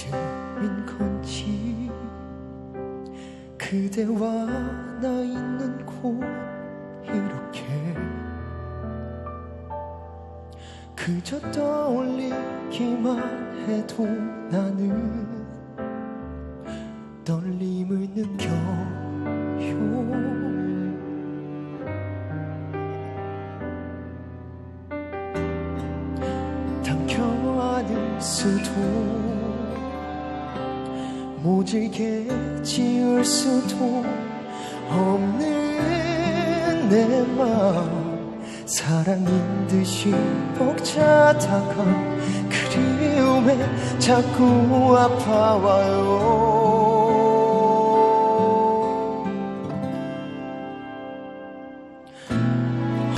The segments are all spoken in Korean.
이제인 건지 그대와 나 있는 곳 이렇게 그저 떠올리기만 해도 나는 떨림을 느껴요. 당겨안을 수도 모질게 지울 수도 없는 내 마음. 사랑인 듯이 벅차다가 그리움에 자꾸 아파와요.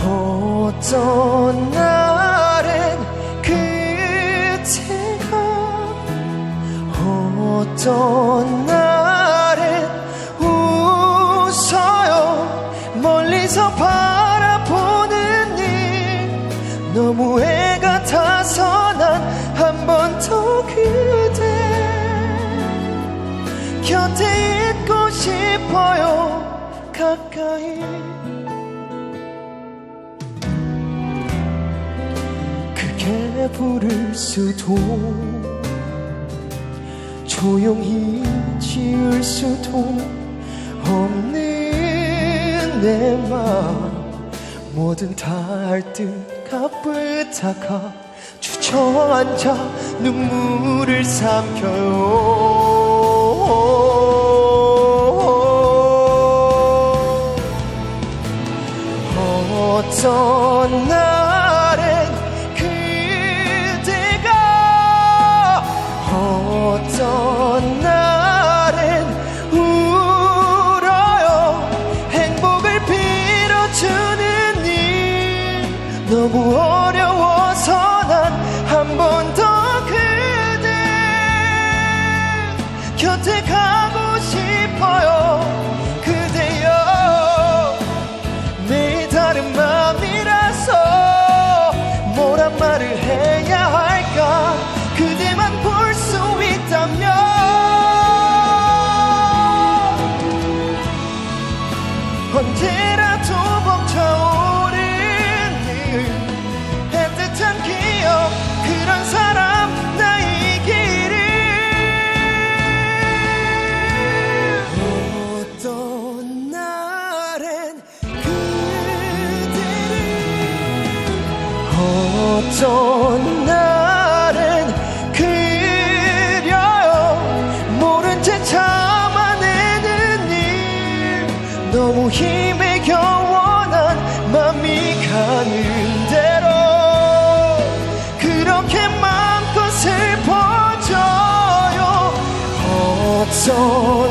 어떤 날 어떤 날엔 웃어요. 멀리서 바라보는 일. 너무 애 같아서 난 한 번 더 그대. 곁에 있고 싶어요. 가까이. 크게 부를 수도 조용히 지을 수도 없는 내 마음. 뭐든 다 할 듯 가쁘다가 주저앉아 눈물을 삼켜요 언제라도 벅차오르는 애틋한 기억 그런 사람 나이기를 어떤 날엔 그대를 어떤 날 너무 힘에 겨워 난 맘이 가는 대로 그렇게 마음껏 슬퍼져요. 어떤